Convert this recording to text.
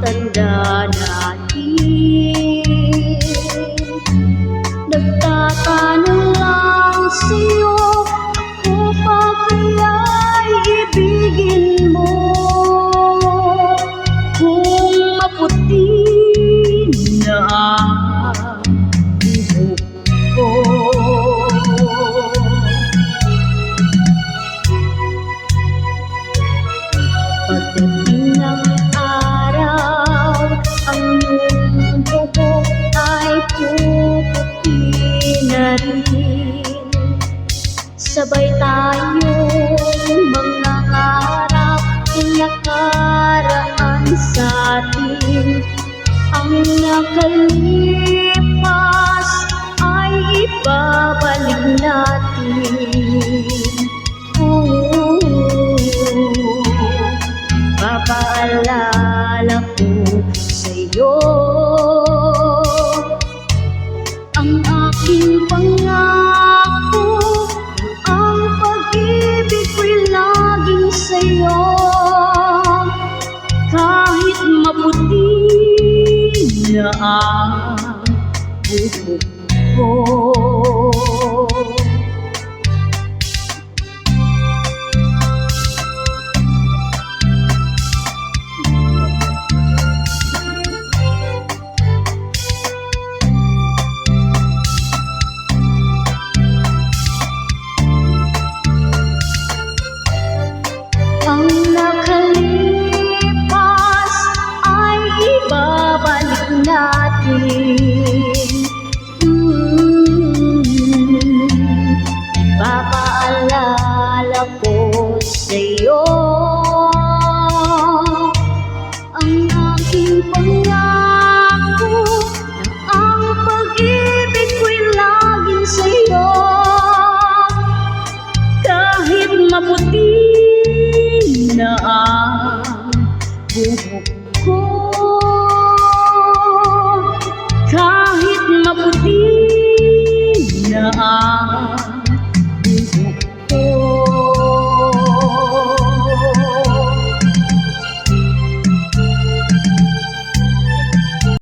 tanda natin. Nagtatanong lang sa'yo Ako pa kaya'y mo. Kung maputi rin. Sabay tayong mangangarap nakaraan sa atin. Ang nakalipas ay ibabalik natin. Oo, papaalala ko sa'yo maputi na ang buhok ko